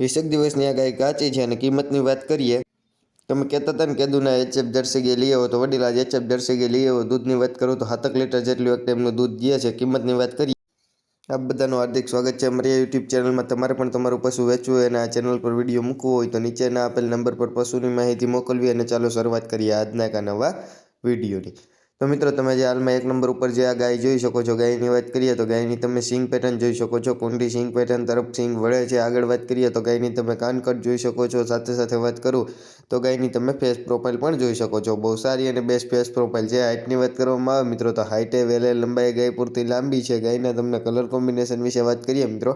વીસેક દિવસની આ ગાય કાચી છે અને કિંમતની વાત કરીએ, તમે કહેતા હતા ને કેદુના એચએફ જર્સી ગાય લઈ આવો તો વડીલા એચએફ જર્સી ગાય લઈ આવો, દૂધની વાત કરું તો સાતક લીટર જેટલી વખતે એમનું દૂધ દે છે, કિંમતની વાત કરીએ. આપ બધાનું હાર્દિક સ્વાગત છે અમારી યુટ્યુબ ચેનલમાં. તમારે પણ તમારું પશુ વેચવું હોય અને આ ચેનલ પર વીડિયો મૂકવો હોય તો નીચેના આપેલ નંબર પર પશુની માહિતી મોકલવી અને ચાલો શરૂઆત કરીએ આજના કા આ નવા વિડીયોની. તો મિત્રો, તમે જે હાલમાં એક નંબર ઉપર જે આ ગાય જોઈ શકો છો, ગાયની વાત કરીએ તો ગાયની તમે સિંગ પેટર્ન જોઈ શકો છો, કુંડી સિંગ પેટર્ન તરફ સિંગ વળે છે, આગળ વાત કરીએ તો ગાયની તમે કાનકટ જોઈ શકો છો, સાથે સાથે વાત કરું તો ગાયની તમે ફેસ પ્રોફાઇલ પણ જોઈ શકો છો. બહુ સારી અને બેસ્ટ ફેસ પ્રોફાઇલ છે. હાઇટની વાત કરવામાં આવે મિત્રો, તો હાઇટે વેલે લંબાઈ, ગાય પૂરતી લાંબી છે. ગાયના તમને કલર કોમ્બિનેશન વિશે વાત કરીએ મિત્રો,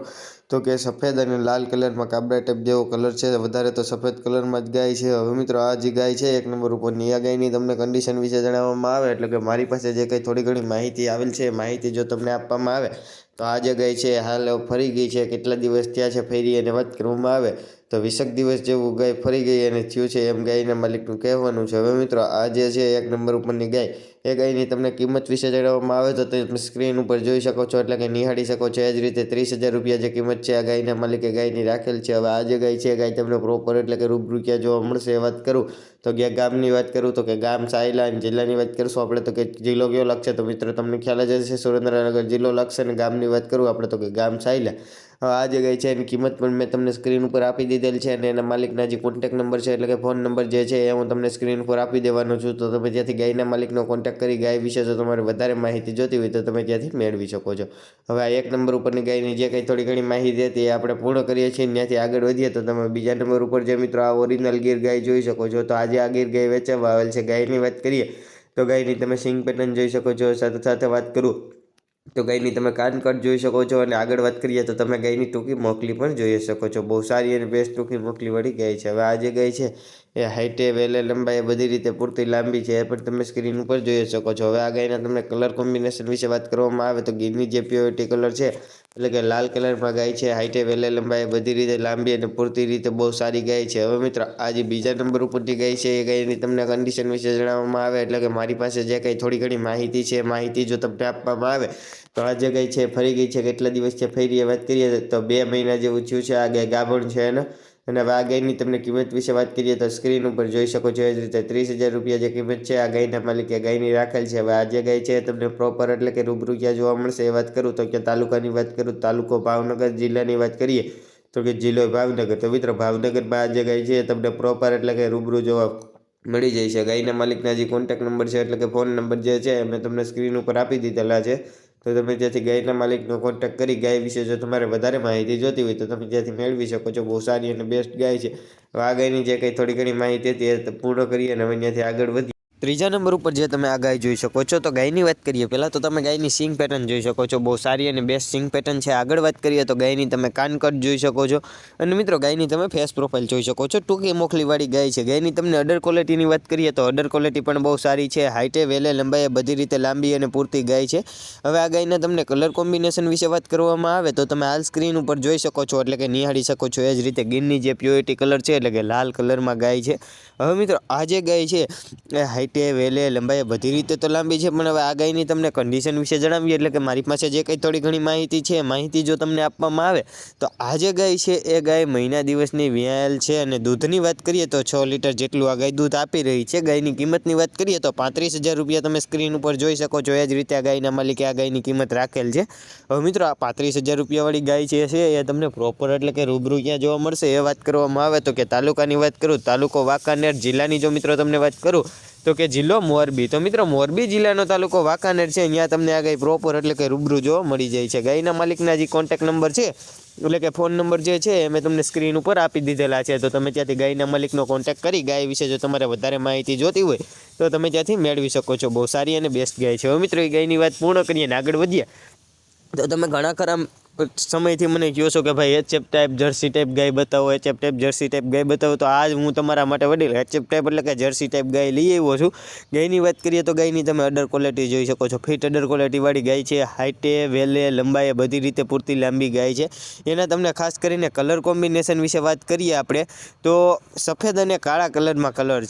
તો કે સફેદ અને લાલ કલરમાં કાબરા ટાઈપ જેવો કલર છે. વધારે તો સફેદ કલરમાં જ ગાય છે. હવે મિત્રો, આ જે ગાય છે, એક નંબર ઉપરની આ ગાયની તમને કન્ડિશન વિશે જણાવવામાં આવે, એટલે કે મારી પાસે જે કંઈ થોડી ઘણી માહિતી આવેલ છે માહિતી જો તમને આપવામાં આવે, તો આ જે ગાય છે હાલ ફરી ગઈ છે. કેટલા દિવસ થયા છે, ફેરી અને વાત કરવામાં આવે તો વીસેક દિવસ જેવું ગાય ફરી ગઈ અને થયું છે એમ ગાયના માલિકનું કહેવાનું છે. હવે મિત્રો, આ જે છે એક નંબર ઉપરની ગાય એ ગાયની તમને કિંમત વિશે જણાવવામાં આવે તો તમે સ્ક્રીન ઉપર જોઈ શકો છો, એટલે કે નિહાળી શકો છો. એ જ રીતે ત્રીસ હજાર રૂપિયા જે કિંમત છે આ ગાયના માલિકે ગાયની રાખેલ છે. હવે આ જે ગાય છે ગાય તમને પ્રોપર એટલે કે રૂબરૂ ક્યાં જોવા મળશે એ વાત કરું. તો કે ગામની વાત કરું તો કે ગામ સાયલા અને જિલ્લાની વાત કરીશું. આપણે તો કે જિલ્લો કયો લાગશે તો મિત્રો તમને ખ્યાલ જ હશે, સુરેન્દ્રનગર જિલ્લો લાગશે અને ગામની વાત કરું. આપણે તો કે ગામ સાયલા. હવે આ જગ્યાએ ગાય છે, એની કિંમત પણ મેં તમને સ્ક્રીન ઉપર આપી દીધેલ છે અને એના માલિકના જે કોન્ટેક નંબર છે, એટલે કે ફોન નંબર જે છે, એ હું તમને સ્ક્રીન ઉપર આપી દેવાનો છું. તો તમે ત્યાંથી ગાયના માલિકનો કોન્ટેક કરી ગાય વિશે જો તમારે વધારે માહિતી જોતી હોય તો તમે ત્યાંથી મેળવી શકો છો. હવે આ એક નંબર ઉપરની ગાયની જે કંઈ થોડી ઘણી માહિતી હતી એ આપણે પૂર્ણ કરીએ છીએ. ત્યાંથી આગળ વધીએ તો તમે બીજા નંબર ઉપર જે મિત્રો આ ઓરિજિનલ ગીર ગાય જોઈ શકો છો. તો આજે આ ગીર ગાય વેચવા આવેલ છે. ગાયની વાત કરીએ તો ગાયની તમે સિંગ પેટર્ન જોઈ શકો છો. સાથે સાથે વાત કરું તો ગાયની તમે કાનકટ જોઈ શકો છો. અને આગળ વાત કરીએ તો તમે ગાયની ટૂંકી મોકલી પણ જોઈ શકો છો. બહુ સારી અને બેસ્ટ ટૂંકી મોકલી વળી ગાય છે. હવે આ જે ગાય છે એ હાઈટે વેલે લંબાઈ બધી રીતે પૂરતી લાંબી છે, એ પણ તમે સ્ક્રીન ઉપર જોઈ શકો છો. હવે આગળના તમને કલર કોમ્બિનેશન વિશે વાત કરવામાં આવે તો ગીરની જે પ્યોરિટી કલર છે, એટલે કે લાલ કલરમાં ગાય છે હાઈટે વેલે લંબાઈ બધી રીતે લાંબી અને પૂરતી રીતે બહુ સારી ગાય છે. હવે મિત્રો, આ જે બીજા નંબર ઉપરથી ગાય છે, એ ગાયની તમને કન્ડિશન વિશે જણાવવામાં આવે, એટલે કે મારી પાસે જે કંઈ થોડી ઘણી માહિતી છે માહિતી જો તમને આપવામાં આવે, તો આ જે છે ફરી ગઈ છે, કેટલા દિવસ છે, ફરી વાત કરીએ તો બે મહિના જેવું થયું છે, આ ગાય ગાભણ છે એને. અને હવે આ ગાયની તમને કિંમત વિશે વાત કરીએ તો સ્ક્રીન ઉપર જોઈ શકો છો એ જ રીતે ત્રીસ હજાર રૂપિયા જે કિંમત છે આ ગાયના માલિકે ગાયની રાખેલ છે. હવે આ જે ગાય છે તમને પ્રોપર એટલે કે રૂબરૂ ક્યાં જોવા મળશે એ વાત કરું તો કે તાલુકાની વાત કરું, તાલુકો ભાવનગર, જિલ્લાની વાત કરીએ તો કે જિલ્લો ભાવનગર. તો મિત્રો ભાવનગરમાં આ જે ગાય છે તમને પ્રોપર એટલે કે રૂબરૂ જોવા મળી જાય છે. ગાયના માલિકના જે કોન્ટેક નંબર છે એટલે કે ફોન નંબર જે છે મેં તમને સ્ક્રીન ઉપર આપી દીધેલા છે. તો તમે ત્યાંથી ગાયના માલિકનો કોન્ટેક્ટ કરી ગાય વિશે જો તમારે વધારે માહિતી જોતી હોય તો તમે ત્યાંથી મેળવી શકો છો. બહુ સારી અને બેસ્ટ ગાય છે. આ ગાયની જે કંઈ થોડી ઘણી માહિતી હતી એ પૂર્ણ કરીએ અને હવે ત્યાંથી આગળ વધીએ. ત્રીજા નંબર ઉપર જે તમે આ ગાય જોઈ શકો છો, તો ગાયની વાત કરીએ, પહેલાં તો તમે ગાયની સિંગ પેટર્ન જોઈ શકો છો, બહુ સારી અને બેસ્ટ સિંગ પેટર્ન છે. આગળ વાત કરીએ તો ગાયની તમે કાનકટ જોઈ શકો છો. અને મિત્રો, ગાયની તમે ફેસ પ્રોફાઇલ જોઈ શકો છો. ટૂંકી મોખલીવાળી ગાય છે. ગાયની તમને અડર ક્વોલિટીની વાત કરીએ, તો અડર ક્વોલિટી પણ બહુ સારી છે. હાઇટે વેલે લંબાઈએ બધી રીતે લાંબી અને પૂરતી ગાય છે. હવે આ ગાયના તમને કલર કોમ્બિનેશન વિશે વાત કરવામાં આવે, તો તમે હાલ સ્ક્રીન ઉપર જોઈ શકો છો, એટલે કે નિહાળી શકો છો. એ જ રીતે ગીરની જે પ્યોરિટી કલર છે, એટલે કે લાલ કલરમાં ગાય છે. હવે મિત્રો, આ જે ગાય છે, એ હાઇટ હાઈટે વેલે, લંબાઈ, બધી રીતે તો લાંબી છે, પણ હવે આ ગાયની તમને કન્ડિશન વિશે જણાવીએ, એટલે કે મારી પાસે જે કંઈ થોડી ઘણી માહિતી છે, માહિતી જો તમને આપવામાં આવે, તો આ જે ગાય છે, એ ગાય મહિના દિવસની વ્યાયેલ છે, અને દૂધની વાત કરીએ તો છ લીટર જેટલું આ ગાય દૂધ આપી રહી છે, ગાયની કિંમતની વાત કરીએ તો પાંત્રીસ હજાર રૂપિયા તમે સ્ક્રીન ઉપર જોઈ શકો છો, એ જ રીતે આ ગાયના માલિકે આ ગાયની કિંમત રાખેલ છે. હવે મિત્રો, આ પાંત્રીસ હજાર રૂપિયાવાળી ગાય જે છે, એ તમને પ્રોપર એટલે કે રૂબરૂ ક્યાં જોવા મળશે, એ વાત કરવામાં આવે, તો કે તાલુકાની વાત કરું, તાલુકો વાંકાનેર જિલ્લાની જો મિત્રો તમને વાત કરું તો કે જિલ્લો મોરબી. તો મિત્રો, મોરબી જિલ્લાનો તાલુકો વાંકાનેર છે. અહીંયા તમને આ ગાય પ્રોપર એટલે કે રૂબરૂ જોવા મળી જાય છે. ગાયના માલિકના જે કોન્ટેક નંબર છે, એટલે કે ફોન નંબર જે છે, એ મેં તમને સ્ક્રીન ઉપર આપી દીધેલા છે. તો તમે ત્યાંથી ગાયના માલિકનો કોન્ટેક કરી, ગાય વિશે જો તમારે વધારે માહિતી જોતી હોય, તો તમે ત્યાંથી મેળવી શકો છો. બહુ સારી અને બેસ્ટ ગાય છે. હવે મિત્રો, એ ગાયની વાત પૂર્ણ કરીએ અને આગળ વધીએ. તો તમે ઘણા ખરા સમયથી મને કહો છો કે ભાઈ એચએફ ટાઈપ જર્સી ટાઈપ ગાય બતાવો એચએફ ટાઈપ જર્સી ટાઈપ ગાય બતાવો, તો આજ હું તમારા માટે વડીલ એચએફ ટાઈપ એટલે કે જર્સી ટાઈપ ગાય લઈ આવ્યો છું. ગાયની વાત કરીએ તો ગાયની તમે અડર ક્વોલિટી જોઈ શકો છો. ફિટ અડર ક્વોલિટીવાળી ગાય છે હાઇટે વેલે લંબાઈએ બધી રીતે પૂરતી લાંબી ગાય છે. એના તમને ખાસ કરીને કલર કોમ્બિનેશન વિશે વાત કરીએ આપણે, તો સફેદ અને કાળા કલરમાં કલર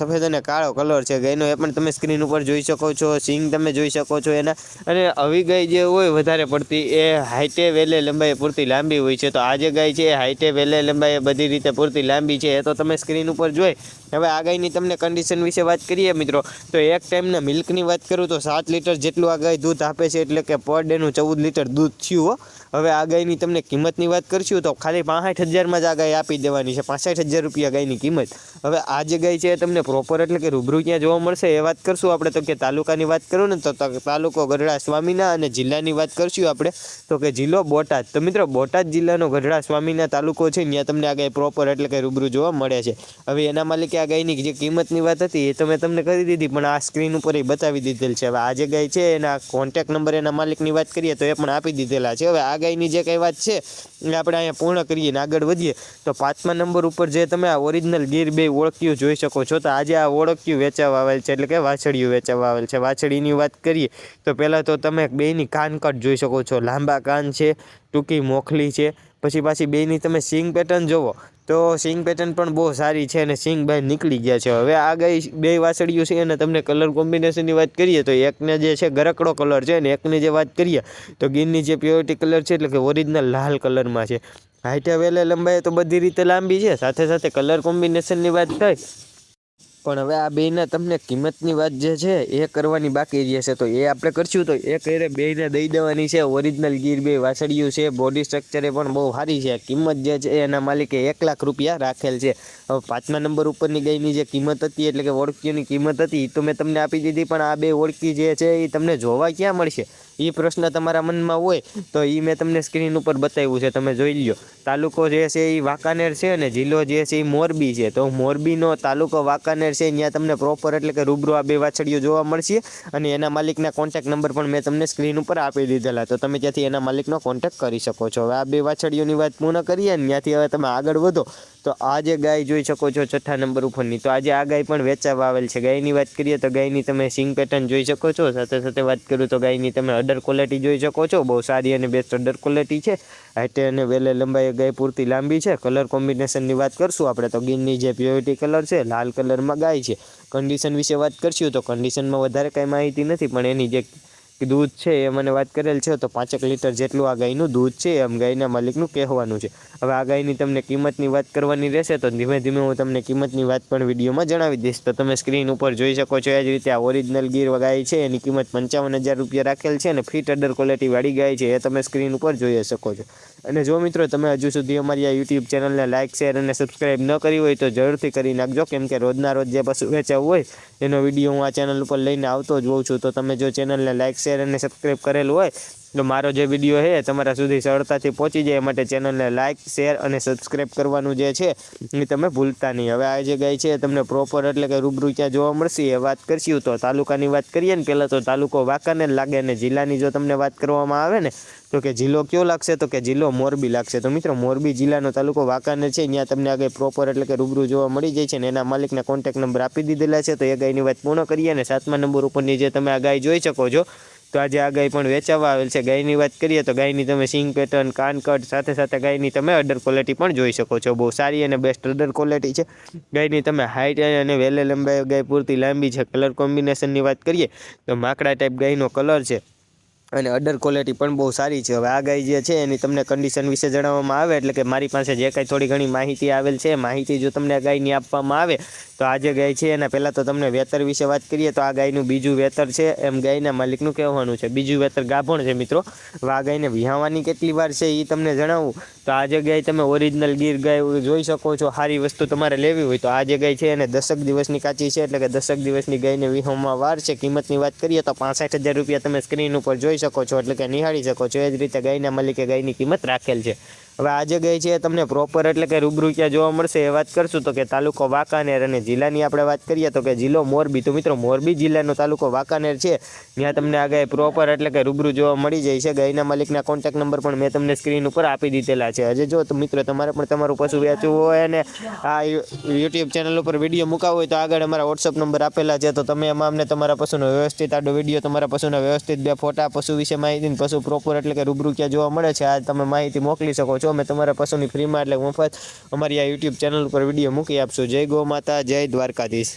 સફેદ અને કાળો કલર છે ગાયનો. એ પણ તમે સ્ક્રીન ઉપર જોઈ શકો છો, સિંગ તમે જોઈ શકો છો એના. અને આવી ગાય જે હોય વધારે પડતી એ હાઇટે છે વેલે લંબાઈ પૂરતી લાંબી હોય છે, તો આ જે ગાય છે હાઈટે વેલે લંબાઈ બધી રીતે પૂરતી લાંબી છે, એ તો તમે સ્ક્રીન ઉપર જોઈ. હવે આ ગાયની તમને કન્ડિશન વિશે વાત કરીએ મિત્રો, તો એક ટાઈમના મિલ્કની વાત કરું તો સાત લીટર જેટલું આ ગાય દૂધ આપે છે, એટલે કે પર ડેનું ચૌદ લીટર દૂધ થયું હવે આ ગાયની તમને કિંમતની વાત કરશું તો ખાલી પાંસઠ હજારમાં જ આ ગાય આપી દેવાની છે. પાંસઠ હજાર રૂપિયા ગાયની કિંમત. હવે આ જે ગાય છે એ તમને પ્રોપર એટલે કે રૂબરૂ ક્યાં જોવા મળશે. એ વાત કરશું આપણે તો કે તાલુકાની વાત કરું ને તો તાલુકો ગઢડા સ્વામીના અને જિલ્લાની વાત કરશું આપણે. તો કે જિલ્લો બોટાદ. તો મિત્રો બોટાદ જિલ્લાનો ગઢડા સ્વામીના તાલુકો છે ત્યાં તમને આ ગાય પ્રોપર એટલે કે રૂબરૂ જોવા મળે છે. હવે એના માલિકે આ ગાયની જે કિંમતની વાત હતી એ તો મેં તમને કરી દીધી પણ આ સ્ક્રીન ઉપર એ બતાવી દીધેલ છે. હવે આ જે ગાય છે એના કોન્ટેક નંબર એના માલિકની વાત કરીએ તો એ પણ આપી દીધેલા છે. હવે આ ગાયની જે કંઈ વાત છે, એ આપણે અહીંયા પૂર્ણ કરીએ ને આગળ વધીએ, તો પાંચમા નંબર ઉપર જે તમે આ ઓરિજિનલ ગીર બે ઓળખ્યું જોઈ શકો છો, તો આજે આ ઓળખ્યું વેચાવા આવેલ છે, એટલે કે વાછડિયું વેચાવા આવેલ છે. વાછડીની વાત કરીએ, તો પહેલાં તો તમે બેયની કાનકટ જોઈ શકો છો. લાંબા કાન છે, ટૂંકી મોખલી છે પછી પાછી બેની તમે સિંગ પેટર્ન જોવો, તો સિંગ પેટર્ન પણ બહુ સારી છે અને સિંગ બાય નીકળી ગયા છે. હવે આ ગાય બે વાસળીઓ છે અને તમને કલર કોમ્બિનેશનની વાત કરીએ તો એકને જે છે ગરકડો કલર છે અને એકની જે વાત કરીએ, તો ગીરની જે પ્યોરિટી કલર છે એટલે કે ઓરિજિનલ લાલ કલરમાં છે. હાઈટે, વેલે લંબાઈ તો બધી રીતે લાંબી છે. સાથે સાથે કલર કોમ્બિનેશનની વાત થાય પણ હવે આ બેયના તમને કિંમતની વાત જે છે, એ કરવાની બાકી રહેશે તો એ આપણે કરશું તો એ કરે બેયને દઈ દેવાની છે. ઓરિજિનલ ગીર બે વાછડિયું છે. બોડી સ્ટ્રક્ચરે પણ બહુ સારી છે. કિંમત જે છે, એના માલિકે એક લાખ રૂપિયા રાખેલ છે. હવે પાંચમા નંબર ઉપરની ગાયની જે કિંમત હતી, એટલે કે ઓળખીઓની કિંમત હતી તો મેં તમને આપી દીધી. પણ આ બે ઓળખી જે છે, એ તમને જોવા ક્યાં મળશે? એ પ્રશ્ન તમારા મનમાં હોય, તો એ મેં તમને સ્ક્રીન ઉપર બતાવ્યું છે. તમે જોઈ લ્યો. તાલુકો જે છે એ વાંકાનેર છે અને જિલ્લો જે છે એ મોરબી છે. તો મોરબીનો તાલુકો વાંકાનેર છે ત્યાં તમને પ્રોપર એટલે કે રૂબરૂ આ બે વાછડીઓ જોવા મળશે અને એના માલિકના કોન્ટેક નંબર પણ મેં તમને સ્ક્રીન ઉપર આપી દીધેલા. તો તમે ત્યાંથી એના માલિકનો કોન્ટેક કરી શકો છો. હવે આ બે વાછડીઓની વાત પૂર્ણ કરીએ અને ત્યાંથી હવે તમે આગળ વધો. તો આ જે ગાય જોઈ શકો છો છઠ્ઠા નંબર ઉપરની, તો આજે આ ગાય પણ વેચાવા આવેલ છે. ગાયની વાત કરીએ તો ગાયની તમે સિંગ પેટર્ન જોઈ શકો છો. સાથે સાથે વાત કરું તો ગાયની તમે અડર ક્વોલિટી જોઈ શકો છો. બહુ સારી અને બેસ્ટ અડર ક્વોલિટી છે. હાઈટે અને વેલે લંબાઈ ગાય પૂરતી લાંબી છે. કલર કોમ્બિનેશનની વાત કરશું આપણે તો ગીરની જે પ્યોરિટી કલર છે, લાલ કલરમાં ગાય છે. કન્ડિશન વિશે વાત કરશું તો કન્ડિશનમાં વધારે કાંઈ માહિતી નથી, પણ એની જે દૂધ છે એ મને વાત કરેલ છે, તો પાંચેક લીટર જેટલું આ ગાયનું દૂધ છે એમ ગાયના માલિકનું કહેવાનું છે. હવે આ ગાયની તમને કિંમતની વાત કરવાની રહેશે, તો ધીમે ધીમે હું તમને કિંમતની વાત પણ વિડીયોમાં જણાવી દઈશ. તો તમે સ્ક્રીન ઉપર જોઈ શકો છો, એ જ રીતે આ ઓરિજિનલ ગીર ગાય છે, એની કિંમત પંચાવન હજાર રૂપિયા રાખેલ છે અને ફીટ અડર ક્વોલિટીવાળી ગાય છે, એ તમે સ્ક્રીન ઉપર જોઈ શકો છો. અને જો મિત્રો તમે હજુ સુધી અમારી આ યુટ્યુબ ચેનલને લાઇક શેર અને સબસ્ક્રાઇબ ન કરી હોય, તો જરૂરથી કરી નાખજો, કેમ કે રોજના રોજ જે પશુ વેચાવું હોય, એનો વીડિયો હું આ ચેનલ ઉપર લઈને આવતો જ હોઉં છું. તો તમે જો ચેનલને લાઇક શેર અને સબસ્ક્રાઈબ કરેલું હોય, તો મારો જે વીડિયો છે તમારા સુધી સરળતાથી પહોંચી જાય. માટે ચેનલને લાઇક શેર અને સબસ્ક્રાઇબ કરવાનું જે છે, એ તમે ભૂલતા નહીં. હવે આ જે ગાય છે તમને પ્રોપર એટલે કે રૂબરૂ ક્યાં જોવા મળશે એ વાત કરશું. તો તાલુકાની વાત કરીએ ને, પહેલાં તો તાલુકો વાંકાને લાગે અને જિલ્લાની જો તમને વાત કરવામાં આવે ને, તો કે જિલ્લો કયો લાગશે? તો કે જિલ્લો મોરબી લાગશે. તો મિત્રો, મોરબી જિલ્લાનો તાલુકો વાંકાને છે. ત્યાં તમને આગળ પ્રોપર એટલે કે રૂબરૂ જોવા મળી જાય છે ને, એના માલિકના કોન્ટેક નંબર આપી દીધેલા છે. તો એ ગાયની વાત પૂર્ણ કરીએ અને સાતમા નંબર ઉપરની જે તમે આ ગાય જોઈ શકો છો તો આજે આ ગાય પણ વેચાવા આવેલ છે. ગાયની વાત કરીએ તો ગાયની તમે સિંગ પેટર્ન, કાન કટ, સાથે સાથે ગાયની તમે અડર ક્વોલિટી પણ જોઈ શકો છો. બહુ સારી અને બેસ્ટ અડર ક્વોલિટી છે. ગાયની તમે હાઈટ અને વેલે લંબાઈ, ગાય પૂરતી લાંબી છે. કલર કોમ્બિનેશનની વાત કરીએ તો માકડા ટાઈપ ગાયનો કલર છે. અને અડર ક્વોલિટી પણ બહુ સારી છે. હવે આ ગાય જે છે એની તમને કન્ડિશન વિશે જણાવવામાં આવે, એટલે કે મારી પાસે જે કાંઈ થોડી ઘણી માહિતી આવેલ છે માહિતી જો તમને આ ગાયની આપવામાં આવે, તો આ જે ગાય છે એના પહેલાં તો તમને વેતર વિશે વાત કરીએ, તો આ ગાયનું બીજું વેતર છે, એમ ગાયના માલિકનું કહેવાનું છે. બીજું વેતર ગાભણ છે મિત્રો. આ ગાયને વિહાવાની કેટલી વાર છે એ તમને જણાવું. તો આ જે ગાય તમે ઓરિજિનલ ગીર ગાય જોઈ શકો છો સારી વસ્તુ તમારે લેવી હોય તો આ જે ગાય છે એને દસક દિવસની કાચી છે, એટલે કે દસક દિવસની ગાયને વિહાવામાં વાર છે. કિંમતની વાત કરીએ તો પાસઠ હજાર રૂપિયા તમે સ્ક્રીન ઉપર જોઈ છો એટલે કે નિહાળી શકો છો. એ જ રીતે ગાયના મલિકે ગાયની કિંમત રાખેલ છે. હવે આજે ગઈ છે તમને પ્રોપર એટલે કે રૂબરૂ ક્યાં જોવા મળશે એ વાત કરશું. તો કે તાલુકો વાંકાનેર અને જિલ્લાની આપણે વાત કરીએ તો કે જિલ્લો મોરબી. તો મિત્રો, મોરબી જિલ્લાનો તાલુકો વાંકાનેર છે. ત્યાં તમને આ ગાય પ્રોપર એટલે કે રૂબરૂ જોવા મળી જાય છે. ગાયના માલિકના કોન્ટેક નંબર પણ મેં તમને સ્ક્રીન ઉપર આપી દીધેલા છે. હજી જો તો મિત્રો, તમારે પણ તમારું પશુ વેચવું હોય અને આ યુટ્યુબ ચેનલ ઉપર વીડિયો મુકાવો હોય તો આગળ અમારા વોટ્સઅપ નંબર આપેલા છે. તો તમે એમાં અમને તમારા પશુનો વ્યવસ્થિત આડો વીડિયો તમારા પશુના વ્યવસ્થિત બે ફોટા, પશુ વિશે માહિતી પશુ પ્રોપર એટલે કે રૂબરૂ ક્યાં જોવા મળે છે, આ તમે માહિતી મોકલી શકો છો અમે તમારા પશુની ફ્રીમાં, એટલે મફત અમારી આ યુટ્યુબ ચેનલ ઉપર વીડિયો મૂકી આપશું. જય ગો માતા, જય દ્વારકાધીશ.